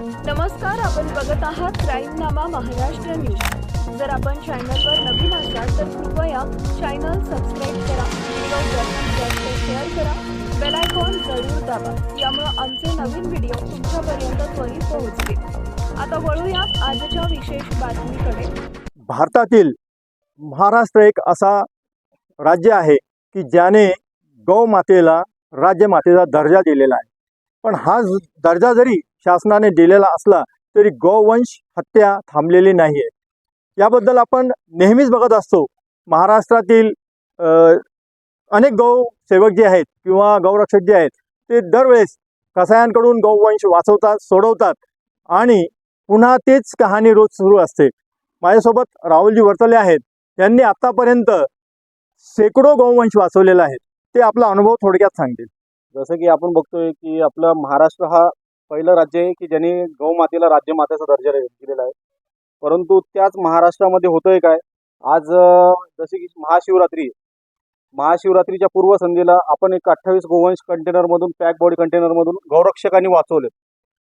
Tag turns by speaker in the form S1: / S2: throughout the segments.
S1: नमस्कार आपण बघत आहात क्राईमनामा महाराष्ट्र न्यूज. जर आपण चॅनलवर नवीन असाल तर कृपया चॅनल सबस्क्राईब करा व्हिडिओ जास्तीत जास्त शेअर करा. बेल आयकॉन जरूर दाबा यामुळे आमचे नवीन व्हिडिओ तुमच्यापर्यंत त्वरित पोहोचतील. आता वळूया आजच्या विशेष बातमीकडे.
S2: भारतातील महाराष्ट्र एक असा राज्य आहे की ज्याने गौमातेला राज्यमातेचा दर्जा दिलेला आहे. पण हा दर्जा जरी शासनाने दिलेला असला तरी गौवंश हत्या थांबलेली नाही आहे याबद्दल आपण नेहमीच बघत असतो. महाराष्ट्रातील अनेक गौ सेवक जे आहेत किंवा गौरक्षक जे आहेत ते दरवेळेस कसायांकडून गौवंश वाचवतात सोडवतात आणि पुन्हा तेच कहाणी रोज सुरू असते. माझ्यासोबत राहुलजी वर्तले आहेत. त्यांनी आत्तापर्यंत शेकडो गौवंश वाचवलेला आहे ते आपला अनुभव थोडक्यात सांगतील.
S3: जसं की आपण बघतोय की आपलं महाराष्ट्र हा पहिलं राज्य आहे की ज्यांनी गौमातेला राज्यमातेचा दर्जा दिलेला आहे. परंतु त्याच महाराष्ट्रामध्ये होतंय काय? आज जसे की महाशिवरात्री महाशिवरात्रीच्या पूर्वसंध्येला आपण एक अठ्ठावीस गोवंश कंटेनरमधून पॅक बॉडी कंटेनरमधून गौरक्षकांनी वाचवले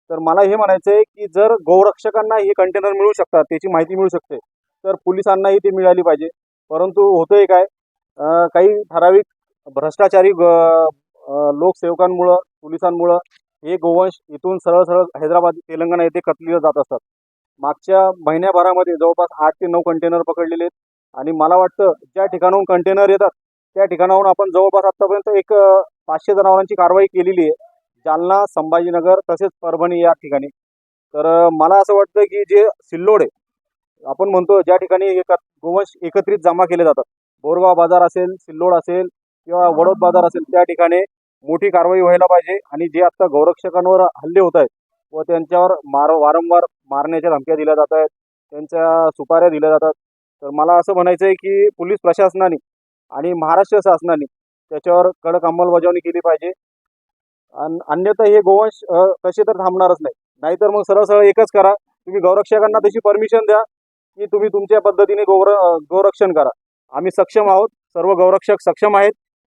S3: तर मला हे म्हणायचं आहे की जर गौरक्षकांना हे कंटेनर मिळू शकतात त्याची माहिती मिळू शकते तर पोलिसांनाही ती मिळाली पाहिजे. परंतु होतंय काय? काही ठराविक भ्रष्टाचारी ग लोकसेवकांमुळं पोलिसांमुळं हे गोवंश इथून सरळ सरळ हैदराबाद तेलंगणा येथे कतलीला जात असतात. मागच्या महिन्याभरामध्ये जवळपास आठ ते नऊ कंटेनर पकडलेले आहेत आणि मला वाटतं ज्या ठिकाणाहून कंटेनर येतात त्या ठिकाणाहून आपण जवळपास आत्तापर्यंत एक पाचशे जनावरांची कारवाई केलेली आहे. जालना संभाजीनगर तसेच परभणी या ठिकाणी. तर मला असं वाटतं की जे सिल्लोड आहे आपण म्हणतो ज्या ठिकाणी एक गोवंश एकत्रित जमा केले जातात. बोरगाव बाजार असेल सिल्लोड असेल किंवा वडोद बाजार असेल त्या ठिकाणी मोठी कारवाई व्हायला पाहिजे आणि जे आता गौरक्षकांवर हल्ले होत आहेत व त्यांच्यावर मार वारंवार मारण्याच्या धमक्या दिल्या जात आहेत त्यांच्या सुपाऱ्या दिल्या जातात. तर मला असं म्हणायचं आहे की पोलीस प्रशासनाने आणि महाराष्ट्र शासनाने त्याच्यावर कडक अंमलबजावणी केली पाहिजे. अन अन्यथा हे गोवंश कसे तर थांबणारच नाही. नाहीतर मग सरळ सरळ एकच करा. तुम्ही गौरक्षकांना तशी परमिशन द्या की तुम्ही तुमच्या पद्धतीने गौर गौरक्षण करा. आम्ही सक्षम आहोत. सर्व गौरक्षक सक्षम आहेत.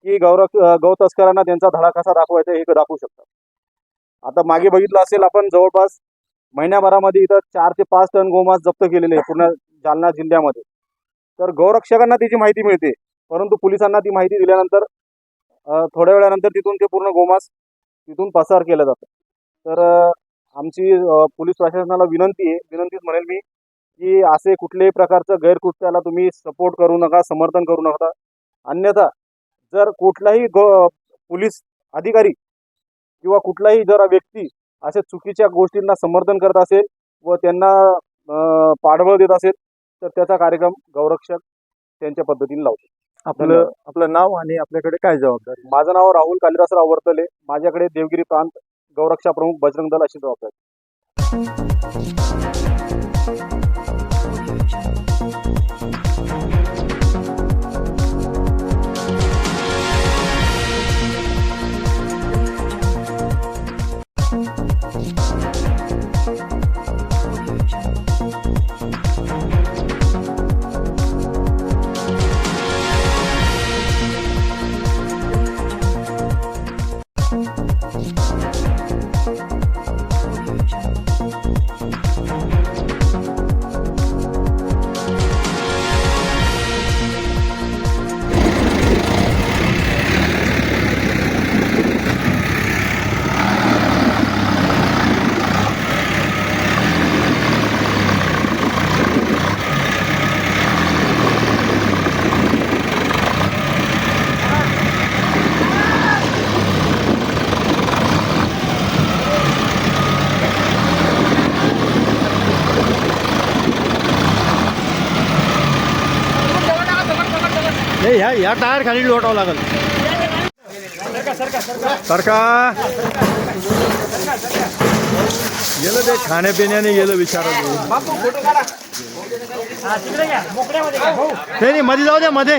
S3: की गौरव गौ तस्करांना त्यांचा धडा कसा दाखवायचा हे दाखवू शकतात. आता मागे बघितलं असेल आपण जवळपास महिन्याभरामध्ये इथं चार ते पाच टन गोमांस जप्त केलेले आहे पूर्ण जालना जिल्ह्यामध्ये. तर गौरक्षकांना त्याची माहिती मिळते परंतु पोलिसांना ती माहिती दिल्यानंतर थोड्या वेळानंतर तिथून ते पूर्ण गोमास तिथून पसार केलं जातं. तर आमची पोलीस प्रशासनाला विनंती आहे विनंतीच म्हणेल मी की असे कुठल्याही प्रकारचं गैरकृत्याला तुम्ही सपोर्ट करू नका समर्थन करू नका. अन्यथा जर कुठलाही ग पोलीस अधिकारी किंवा कुठलाही जर व्यक्ती अशा चुकीच्या गोष्टींना समर्थन करत असेल व त्यांना पाठबळ देत असेल तर त्याचा कार्यक्रम गौरक्षक त्यांच्या पद्धतीने लावतो.
S2: आपलं. आपलं नाव आणि आपल्याकडे काय जबाबदारी?
S3: माझं नाव राहुल कालिदासराव वर्तले. माझ्याकडे देवगिरी प्रांत गौरक्षा प्रमुख बजरंग दल अशी जबाबदारी.
S2: हे ह्या ह्या टायर खाली लोटावं लागल. सरका. गेलं ते खाण्यापिण्याने गेलं विचारत ते नाही मध्ये जाऊ द्या मध्ये.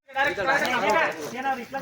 S1: લાંબલા